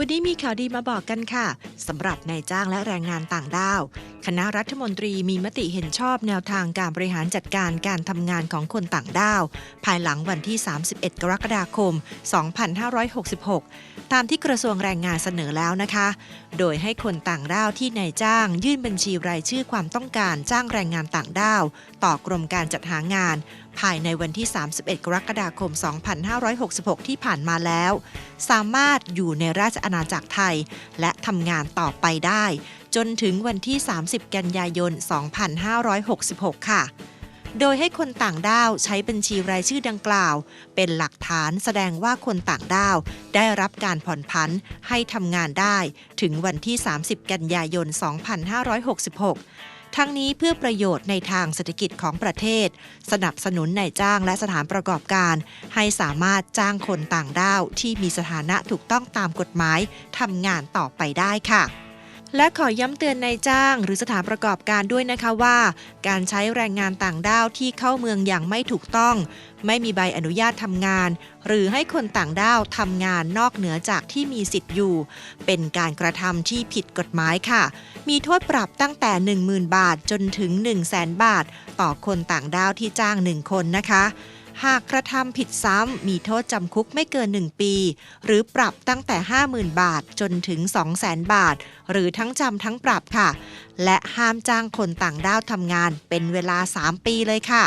วันนี้มีข่าวดีมาบอกกันค่ะสำหรับนายจ้างและแรงงานต่างด้าว คณะรัฐมนตรีมีมติเห็นชอบแนวทางการบริหารจัดการการทำงานของคนต่างด้าว ภายหลังวันที่ 31 กรกฎาคม 2566 ตามที่กระทรวงแรงงานเสนอแล้วนะคะ โดยให้คนต่างด้าวที่นายจ้าง ยื่นบัญชีรายชื่อความต้องการจ้างแรงงานต่างด้าว ต่อกรมการจัดหางานภายในวันที่ 31 กรกฎาคม 2566 ที่ผ่านมาแล้ว สามารถอยู่ในราชอาณาจักรไทย และทำงานต่อไปได้ จนถึงวันที่ 30 กันยายน 2566 ค่ะโดยให้คนต่างด้าวใช้บัญชีรายชื่อดังกล่าว เป็นหลักฐานแสดงว่าคนต่างด้าว ได้รับการผ่อนผันให้ทำงานได้ ถึงวันที่ 30 กันยายน 2566 ทั้งนี้เพื่อประโยชน์ในทางเศรษฐกิจของประเทศ สนับสนุนนายจ้างและสถานประกอบการ ให้สามารถจ้างคนต่างด้าวที่มีสถานะถูกต้องตามกฎหมายทำงานต่อไปได้ค่ะ และขอย้ำเตือนนายจ้างหรือสถานประกอบการด้วยนะคะว่า การใช้แรงงานต่างด้าวที่เข้าเมืองอย่างไม่ถูกต้อง ไม่มีใบอนุญาตทำงาน หรือให้คนต่างด้าวทำงานนอกเหนือจากที่มีสิทธิ์อยู่ เป็นการกระทำที่ผิดกฎหมายค่ะ มีโทษปรับตั้งแต่ 10,000 บาทจนถึง 1 0 0 0 0แบาท ต่อคนต่างด้าวที่จ้าง 1 คนนะคะ หากกระทำผิดซ้ำ มีโทษจำคุกไม่เกิน 1 ปี หรือปรับตั้งแต่ 50,000 บาทจนถึง 200,000 บาท หรือทั้งจำทั้งปรับค่ะ และห้ามจ้างคนต่างด้าวทำงานเป็นเวลา 3 ปีเลยค่ะ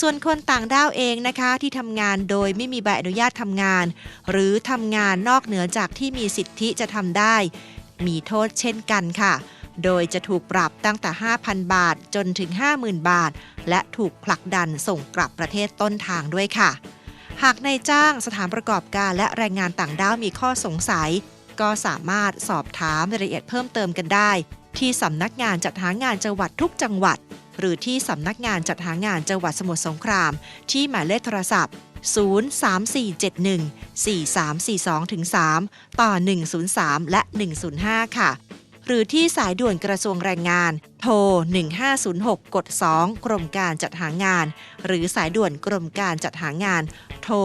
ส่วนคนต่างด้าวเองนะคะที่ทำงานโดยไม่มีใบอนุญาตทำงาน หรือทำงานนอกเหนือจากที่มีสิทธิจะทำได้ มีโทษเช่นกันค่ะ โดยจะถูกปรับตั้งแต่ 5,000 บาทจนถึง 50,000 บาท และถูกผลักดันส่งกลับประเทศต้นทางด้วยค่ะ หากนายจ้างสถานประกอบการและแรงงานต่างด้าวมีข้อสงสัย ก็สามารถสอบถามรายละเอียดเพิ่มเติมกันได้ ที่สำนักงานจัดหางานจังหวัดทุกจังหวัด หรือที่สำนักงานจัดหางานจังหวัดสมุทรสงคราม ที่หมายเลขโทรศัพท์03471 4342-3 ต่อ 103 และ 105 ค่ะ หรือที่สายด่วนกระทรวงแรงงาน โทร 1506 กด 2 กรมการจัดหางาน หรือสายด่วนกรมการจัดหางาน โทร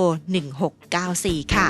1694 ค่ะ